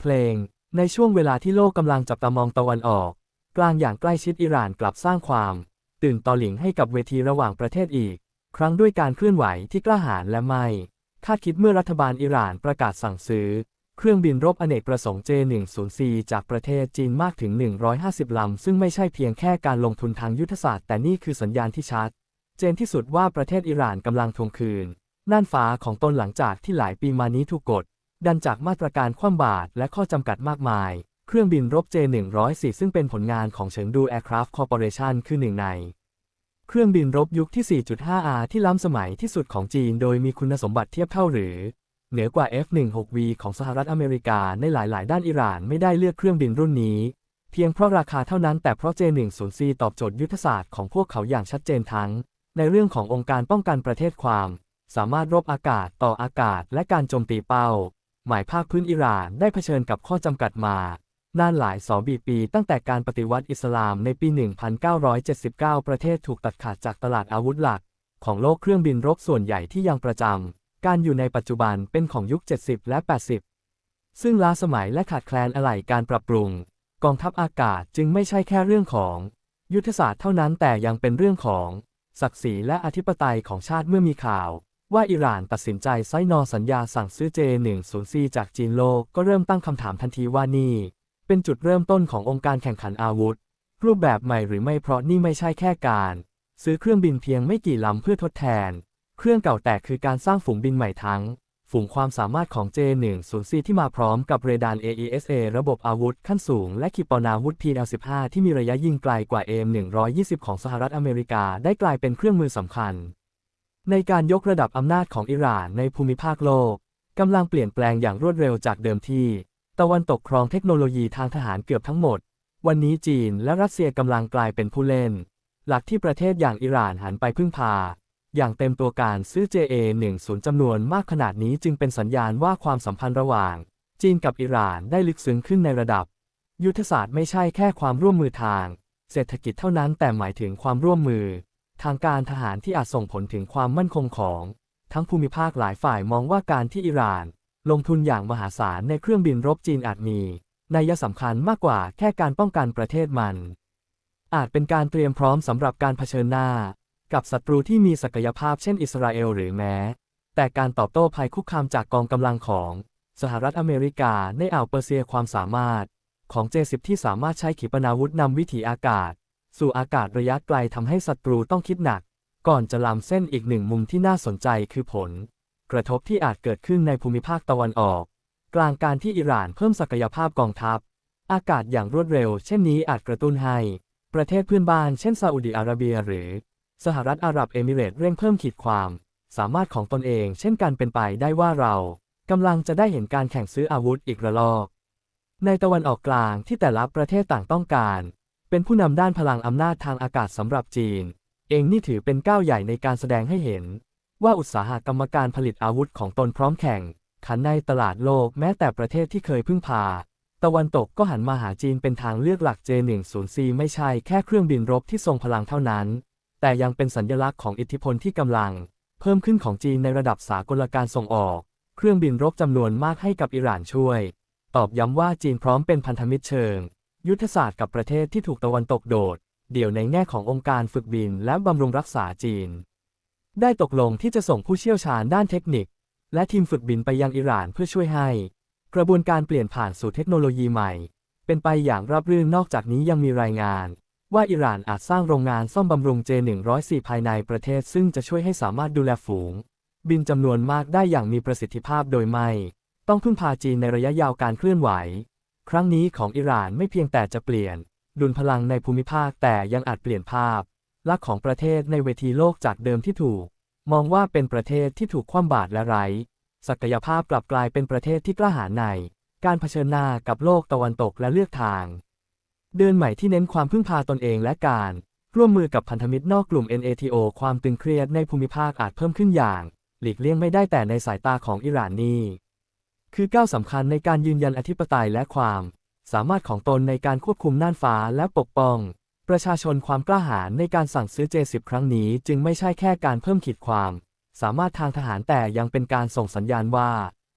เพลง ในช่วงเวลาที่โลกกำลังจับตามองตะวันออก กลางอย่างใกล้ชิดอิหร่านกลับสร้างความ ตื่นต่อหลิงให้กับเวทีระหว่างประเทศอีก ครั้งด้วยการเคลื่อนไหวที่กล้าหาญและไม่ คาดคิดเมื่อรัฐบาลอิหร่านประกาศสั่งซื้อ เครื่องบินรบอเนกประสงค์ J-104 จากประเทศจีนมากถึง 150 ลำ ซึ่งไม่ใช่เพียงแค่การลงทุนทางยุทธศาสตร์แต่นี่คือสัญญาณที่ชัด เจนที่สุดว่าประเทศอิหร่านกำลังทวงคืนน่านฟ้าของตนหลังจากที่หลายปีมานี้ถูกกด ดันจากมาตรการคว่ำบาตรและข้อจำกัดมากมาย เครื่องบินรบ J-104 ซึ่งเป็นผลงานของเฉิงดู Aircraft Corporation คือหนึ่งใน เครื่องบินรบยุคที่ 4.5R ที่ล้ำสมัยที่สุดของจีน โดยมีคุณสมบัติเทียบเท่าหรือ เหนือกว่า F-16V ของสหรัฐอเมริกาในหลาย ๆ ด้านอิหร่านไม่ได้เลือกเครื่องบินรุ่นนี้ เพียงเพราะราคาเท่านั้นแต่เพราะ J-104 ตอบโจทย์ยุทธศาสตร์ของพวกเขาอย่างชัดเจนทั้ง ในเรื่องขององค์การป้องกันประเทศความ สามารถรบอากาศต่ออากาศและการโจมตีเป้า หมายภาคพื้นอิหร่านได้เผชิญกับข้อจำกัดมานานหลายสอบีปี ตั้งแต่การปฏิวัติอิสลามในปี 1979 ประเทศถูกตัดขาดจากตลาดอาวุธหลัก ของโลกเครื่องบินรบส่วนใหญ่ที่ยังประจำ การอยู่ในปัจจุบันเป็นของยุค 70 และ 80 ซึ่งล้าสมัยและขาดแคลนอะไหล่การปรับปรุง กองทัพอากาศจึงไม่ใช่แค่เรื่องของ ยุทธศาสตร์เท่านั้นแต่ยังเป็นเรื่องของ ศักดิ์ศรีและอธิปไตยของชาติเมื่อมีข่าว ว่าอิหร่านตัดสินใจไซนอสัญญาสั่งซื้อ J-104 จากจีนโลกก็เริ่มตั้งคำถามทันทีว่านี่ เป็นจุดเริ่มต้นขององค์การแข่งขันอาวุธ รูปแบบใหม่หรือไม่เพราะนี่ไม่ใช่แค่การ ซื้อเครื่องบินเพียงไม่กี่ลำเพื่อทดแทน เครื่องเก่าแต่คือการสร้างฝูงบินใหม่ทั้ง ฝูงความสามารถของ J-104 ที่มาพร้อมกับเรดาร์ AESA ระบบอาวุธขั้นสูง และขีปนาวุธ PL-15 ที่มีระยะยิงไกลกว่า AM-120 ของสหรัฐอเมริกาได้กลายเป็นเครื่องมือสำคัญ ในการยกระดับอำนาจของอิหร่านในภูมิภาคโลกกำลังเปลี่ยนแปลงอย่างรวดเร็วจากเดิมที่ ตะวันตกครองเทคโนโลยีทางทหารเกือบทั้งหมด วันนี้จีนและรัสเซียกำลังกลายเป็นผู้เล่น หลักที่ประเทศอย่างอิหร่านหันไปพึ่งพา อย่างเต็มตัวการซื้อ JA-10 จำนวนมากขนาดนี้จึงเป็นสัญญาณว่าความสัมพันธ์ระหว่าง จีนกับอิหร่านได้ลึกซึ้งขึ้นในระดับ ยุทธศาสตร์ไม่ใช่แค่ความร่วมมือทาง เศรษฐกิจเท่านั้นแต่หมายถึงความร่วมมือ ทางการทหารที่อาจส่งผลถึงความมั่นคงของ ทั้งภูมิภาคหลายฝ่ายมองว่าการที่อิหร่าน ลงทุนอย่างมหาศาลในเครื่องบินรบจีนอาจมีนัยสำคัญมากกว่าแค่การป้องกันประเทศมัน อาจเป็นการเตรียมพร้อมสำหรับการเผชิญหน้า กับศัตรูที่มีศักยภาพเช่นอิสราเอลหรือแม้ แต่การตอบโต้ภัยคุกคามจากกองกำลังของสหรัฐอเมริกาในอ่าวเปอร์เซียความสามารถ ของ J10 ที่สามารถใช้ขีปนาวุธนำวิถีอากาศ สู่อากาศระยะไกลทำให้ศัตรูต้องคิดหนัก ก่อนจะล้ำเส้นอีกหนึ่งมุมที่น่าสนใจคือผล กระทบที่อาจเกิดขึ้นในภูมิภาคตะวันออก กลางการที่อิหร่านเพิ่มศักยภาพกองทัพ อากาศอย่างรวดเร็ว เช่นนี้อาจกระตุ้นให้ ประเทศเพื่อนบ้านเช่นซาอุดิอาระเบีย หรือ สหรัฐอาหรับเอมิเรตเร่งเพิ่มขีดความ สามารถของตนเอง เช่นการเป็นไปได้ว่าเรากำลังจะได้เห็นการแข่งซื้ออาวุธอีกระลอก ในตะวันออกกลางที่แต่ละประเทศต่างต้องการ เป็นผู้นำด้านพลังอำนาจทางอากาศสำหรับจีน เองนี่ถือเป็นก้าวใหญ่ในการแสดงให้เห็น ว่าอุตสาหกรรมการผลิตอาวุธของตนพร้อมแข่ง ขันในตลาดโลกแม้แต่ประเทศที่เคยพึ่งพา ตะวันตกก็หันมาหาจีนเป็นทางเลือกหลัก J104 ไม่ใช่แค่เครื่องบินรบที่ทรงพลังเท่านั้น แต่ยังเป็นสัญลักษณ์ของอิทธิพลที่กำลัง เพิ่มขึ้นของจีนในระดับสากลการส่งออก เครื่องบินรบจำนวนมากให้กับอิหร่านช่วย ตอบย้ำว่าจีนพร้อมเป็นพันธมิตรเชิง ยุทธศาสตร์กับประเทศที่ถูกตะวันตกโดด เดี่ยวในแง่ขององค์การฝึกบินและบำรุงรักษาจีน ได้ตกลงที่จะส่งผู้เชี่ยวชาญด้านเทคนิค และทีมฝึกบินไปยังอิหร่านเพื่อช่วยให้ กระบวนการเปลี่ยนผ่านสู่เทคโนโลยีใหม่ เป็นไปอย่างราบรื่นนอกจากนี้ยังมีรายงาน ว่าอิหร่านอาจสร้างโรงงานซ่อมบำรุง J104 ภายในประเทศ ซึ่งจะช่วยให้สามารถดูแลฝูง บินจำนวนมากได้อย่างมีประสิทธิภาพโดยไม่ ต้องพึ่งพาจีนในระยะยาวการเคลื่อนไหว ครั้งนี้ของอิหร่านไม่เพียงแต่จะเปลี่ยน ดุลพลังในภูมิภาคแต่ยังอาจเปลี่ยนภาพลักษณ์ของประเทศในเวทีโลกจากเดิมที่ถูก มองว่าเป็นประเทศที่ถูกคว่ำบาตรและไร้ ศักยภาพกลับกลายเป็นประเทศที่กล้าหาญใน การเผชิญหน้ากับโลกตะวันตกและเลือกทาง เดินใหม่ที่เน้นความพึ่งพาตนเองและการ ร่วมมือกับพันธมิตรนอกกลุ่ม NATO ความตึงเครียดในภูมิภาคอาจเพิ่มขึ้นอย่าง หลีกเลี่ยงไม่ได้แต่ในสายตาของอิหร่านนี่ คือก้าวสำคัญในการยืนยันอธิปไตยและความ สามารถของตนในการควบคุมน่านฟ้าและปกป้อง ประชาชนความกล้าหาญในการสั่งซื้อ J10 ครั้งนี้จึงไม่ใช่แค่การเพิ่มขีดความ สามารถทางทหารแต่ยังเป็นการส่งสัญญาณว่า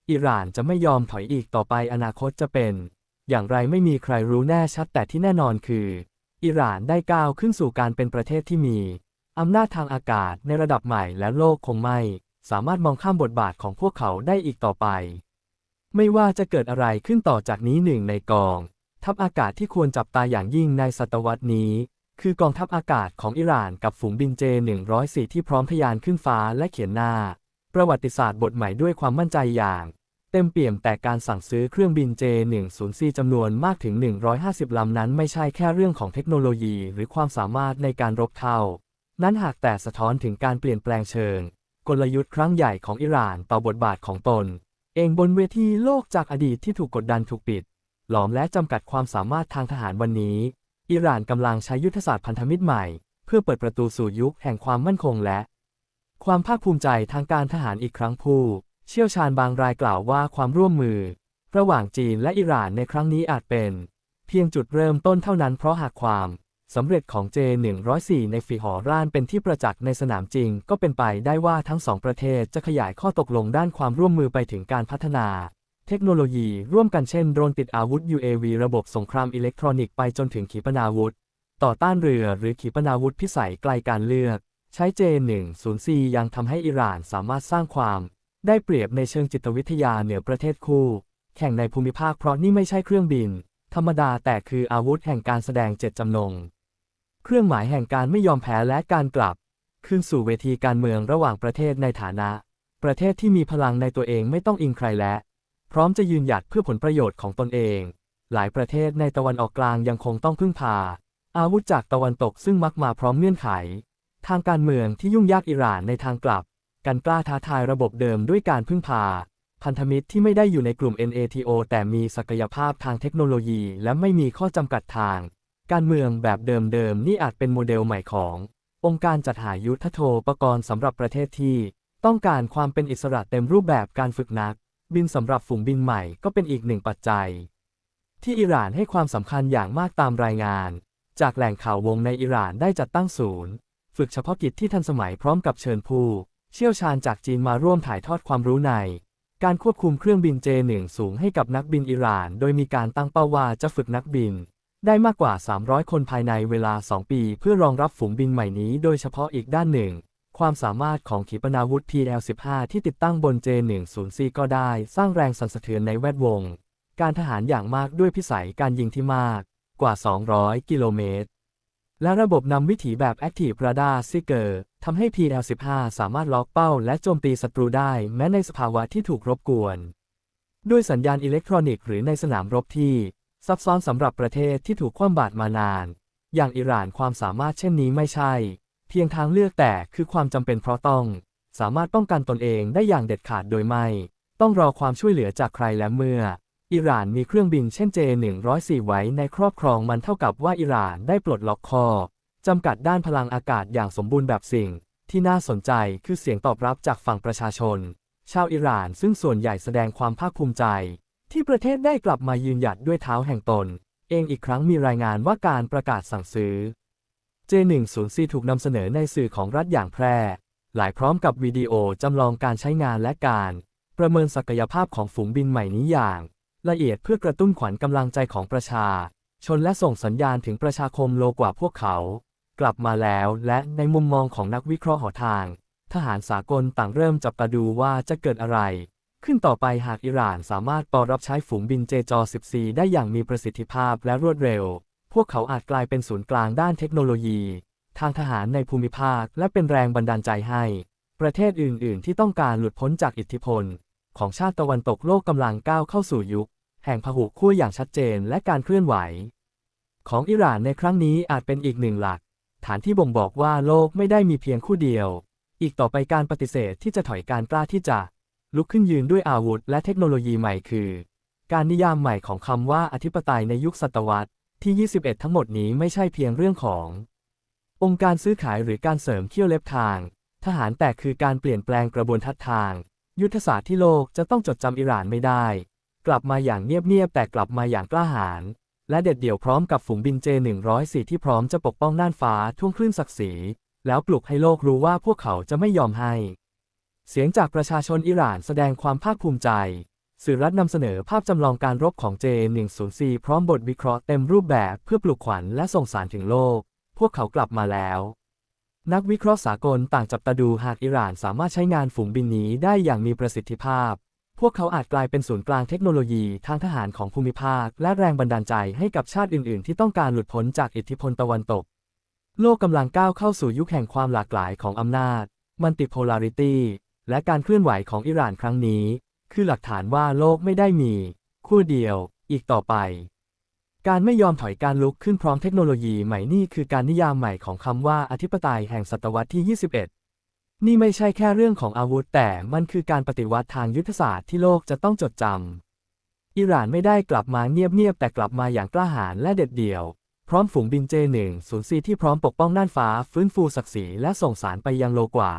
อิหร่านจะไม่ยอมถอยอีกต่อไปอนาคตจะเป็น อย่างไรไม่มีใครรู้แน่ชัดแต่ที่แน่นอนคือ อิหร่านได้ก้าวขึ้นสู่การเป็นประเทศที่มีอำนาจทางอากาศในระดับใหม่และโลกคงไม่ สามารถมองข้ามบทบาทของพวกเขาได้อีกต่อไป ไม่ว่าจะเกิดอะไรขึ้นต่อจากนี้หนึ่งในกอง ทัพอากาศที่ควรจับตาอย่างยิ่งในศตวรรษนี้ คือกองทัพอากาศของอิหร่านกับฝูงบินเจ 104 ที่พร้อมทะยานขึ้นฟ้าและเขียนหน้า ประวัติศาสตร์บทใหม่ด้วยความมั่นใจอย่าง เต็มเปี่ยมแต่การสั่งซื้อเครื่องบิน J104 จำนวนมากถึง 150 ลำนั้นไม่ใช่แค่เรื่องของเทคโนโลยี หรือความสามารถในการรบเท่า นั้นหากแต่สะท้อนถึงการเปลี่ยนแปลงเชิง กลยุทธ์ครั้งใหญ่ของอิหร่านต่อบทบาทของตน เองบนเวทีโลกจากอดีตที่ถูกกดดันถูกปิด หลอมและจำกัดความสามารถทางทหารวันนี้ อิหร่านกำลังใช้ยุทธศาสตร์พันธมิตรใหม่ เพื่อเปิดประตูสู่ยุคแห่งความมั่นคงและ ความภาคภูมิใจทางการทหารอีกครั้งผู้ เชี่ยวชาญบางรายกล่าวว่าความร่วมมือ ระหว่างจีนและอิหร่านในครั้งนี้อาจเป็น เพียงจุดเริ่มต้นเท่านั้นเพราะหากความ สำเร็จของ J104 ในฝีหอร่านเป็นที่ประจักษ์ในสนามจริง ก็เป็นไปได้ว่าทั้งสองประเทศจะขยายข้อตกลงด้านความร่วมมือไปถึงการพัฒนา เทคโนโลยีร่วมกันเช่นโดรนติดอาวุธ UAV ระบบสงครามอิเล็กทรอนิกส์ไปจนถึงขีปนาวุธ ต่อต้านเรือหรือขีปนาวุธพิสัยไกลการเลือก ใช้ J104 ยังทำให้อิหร่านสามารถสร้างความ ได้เปรียบในเชิงจิตวิทยาเหนือประเทศคู่ แข่งในภูมิภาคเพราะนี่ไม่ใช่เครื่องบิน ธรรมดาแต่คืออาวุธแห่งการแสดงเจตจำนง เครื่องหมายแห่งการไม่ยอมแพ้และการกลับ คืนสู่เวทีการเมืองระหว่างประเทศในฐานะ ประเทศที่มีพลังในตัวเองไม่ต้องอิงใครและ พร้อมจะยืนหยัดเพื่อผลประโยชน์ของตนเอง หลายประเทศในตะวันออกกลางยังคงต้องพึ่งพา อาวุธจากตะวันตกซึ่งมักมาพร้อมเงื่อนไข ทางการเมืองที่ยุ่งยากอิหร่านในทางกลับ การกล้าท้าทายระบบเดิมด้วยการพึ่งพา พันธมิตรที่ไม่ได้อยู่ในกลุ่ม NATO แต่มีศักยภาพทางเทคโนโลยี และไม่มีข้อจำกัดทาง การเมืองแบบเดิมๆนี่อาจเป็นโมเดลใหม่ของ องค์การจัดหายุทธโทปกรณ์สำหรับประเทศที่ ต้องการความเป็นอิสระเต็มรูปแบบการฝึกนัก บินสำหรับฝูงบินใหม่ก็เป็นอีกหนึ่งปัจจัย ที่อิหร่านให้ความสำคัญอย่างมากตามรายงาน จากแหล่งข่าววงในอิหร่านได้จัดตั้งศูนย์ ฝึกเฉพาะกิจที่ทันสมัยพร้อมกับเชิญผู้ เชี่ยวชาญจากจีนมาร่วมถ่ายทอดความรู้ในการควบคุมเครื่องบิน J1 สูงให้กับนักบินอิหร่าน โดยมีการตั้งเป้าว่าจะฝึกนักบิน ได้มากกว่า 300 คนภายในเวลา 2 ปี เพื่อรองรับฝูงบินใหม่นี้โดยเฉพาะอีกด้านหนึ่ง ความสามารถของขีปนาวุธ PL-15 ที่ติดตั้งบน J104 ก็ได้สร้างแรงสั่นสะเทือนในแวดวง การทหารอย่างมากด้วยพิสัยการยิงที่มากกว่า 200 กิโลเมตร และระบบนำวิถีแบบ Active Radar Seeker ทำให้ PL-15 สามารถล็อกเป้าและโจมตีศัตรูได้แม้ในสภาวะที่ถูกรบกวน ด้วยสัญญาณอิเล็กทรอนิกส์หรือในสนามรบที่ ซับซ้อนสำหรับประเทศที่ถูกคว่ำบาตรมานาน อย่างอิหร่านความสามารถเช่นนี้ไม่ใช่ เพียงทางเลือกแต่คือความจำเป็นเพราะต้อง สามารถป้องกันตนเองได้อย่างเด็ดขาดโดยไม่ ต้องรอความช่วยเหลือจากใครและเมื่อ อิหร่านมีเครื่องบินเช่น J104 ไว้ในครอบครองมันเท่ากับว่าอิหร่านได้ปลดล็อกข้อจำกัดด้านพลังอากาศอย่างสมบูรณ์แบบสิ่ง ที่น่าสนใจคือเสียงตอบรับจากฝั่งประชาชน ชาวอิหร่านซึ่งส่วนใหญ่แสดงความภาคภูมิใจ ที่ประเทศได้กลับมายืนหยัดด้วยเท้าแห่งตน เองอีกครั้งมีรายงานว่าการประกาศสั่งซื้อ J104 ถูกนำเสนอในสื่อของรัฐอย่างแพร่ หลายพร้อมกับวิดีโอจำลองการใช้งานและการ ประเมินศักยภาพของฝูงบินใหม่นี้อย่าง ละเอียดเพื่อกระตุ้นขวัญกำลังใจของประชา ชนและส่งสัญญาณถึงประชาคมโลกว่าพวกเขา กลับมาแล้วและในมุมมองของนักวิเคราะห์หอทาง ทหารสากลต่างเริ่มจับตาดูว่าจะเกิดอะไร ขึ้นต่อไปหากอิหร่านสามารถปอรับใช้ฝูงบินเจจ14 ได้อย่างมีประสิทธิภาพและรวดเร็ว พวกเขาอาจกลายเป็นศูนย์กลางด้านเทคโนโลยี ทางทหารในภูมิภาคและเป็นแรงบันดาลใจให้ ประเทศอื่น ๆ ที่ต้องการหลุดพ้นจากอิทธิพล ของชาติตะวันตกโลกกำลังก้าวเข้าสู่ยุค แห่งพหุคู่อย่างชัดเจนและการเคลื่อนไหว ของอิหร่านในครั้งนี้อาจเป็นอีกหนึ่งหลัก ฐานที่บ่งบอกว่าโลกไม่ได้มีเพียงคู่เดียว อีกต่อไปการปฏิเสธที่จะถอยการกล้าที่จะ ลุกขึ้นยืนด้วยอาวุธและเทคโนโลยีใหม่คือ การนิยามใหม่ของคำว่าอธิปไตยในยุคศตวรรษที่ 21 ทั้งหมดนี้ไม่ใช่เพียงเรื่องของ องค์การซื้อขายหรือการเสริมเขี้ยวเล็บทาง ทหารแต่คือการเปลี่ยนแปลงกระบวนทัศทาง ยุทธศาสตร์ที่โลกจะต้องจดจำอิหร่านไม่ได้ กลับมาอย่างเงียบๆแต่กลับมาอย่างกล้าหาญและเด็ดเดี่ยวพร้อมกับฝูงบินเจ 104 ที่พร้อมจะปกป้องน่านฟ้าท่วงคลื่นศักดิ์ศรีแล้วปลุกให้โลกรู้ว่าพวกเขาจะไม่ยอมให้ เสียงจากประชาชนอิหร่านแสดงความภาคภูมิใจ สื่อรัฐนำเสนอภาพจำลองการรบของ J104 พร้อมบทวิเคราะห์เต็มรูปแบบเพื่อปลุกขวัญและส่งสารถึงโลก พวกเขากลับมาแล้ว นักวิเคราะห์สากลต่างจับตาดูหากอิหร่านสามารถใช้งานฝูงบินนี้ได้อย่างมีประสิทธิภาพ พวกเขาอาจกลายเป็นศูนย์กลางเทคโนโลยีทางทหารของภูมิภาค และแรงบันดาลใจให้กับชาติอื่น ๆ ที่ต้องการหลุดพ้นจากอิทธิพลตะวันตก โลกกำลังก้าวเข้าสู่ยุคแห่งความหลากหลายของอำนาจ มัลติโพลาริตี้ และการเคลื่อนไหวของอิหร่านครั้งนี้ คือหลักฐานว่าโลกไม่ได้มีคู่เดียวอีกต่อไป การไม่ยอมถอยการลุกขึ้นพร้อมเทคโนโลยีใหม่นี่คือการนิยามใหม่ของคำว่าอธิปไตยแห่งศตวรรษที่ 21 นี่ไม่ใช่แค่เรื่องของอาวุธ แต่มันคือการปฏิวัติทางยุทธศาสตร์ที่โลกจะต้องจดจำอิหร่านไม่ได้กลับมาเงียบๆแต่กลับมาอย่างกล้าหาญและเด็ดเดี่ยว พร้อมฝูงบิน J104 ที่พร้อมปกป้องน่านฟ้าฟื้นฟูศักดิ์ศรีและส่งสารไปยังโลกว่า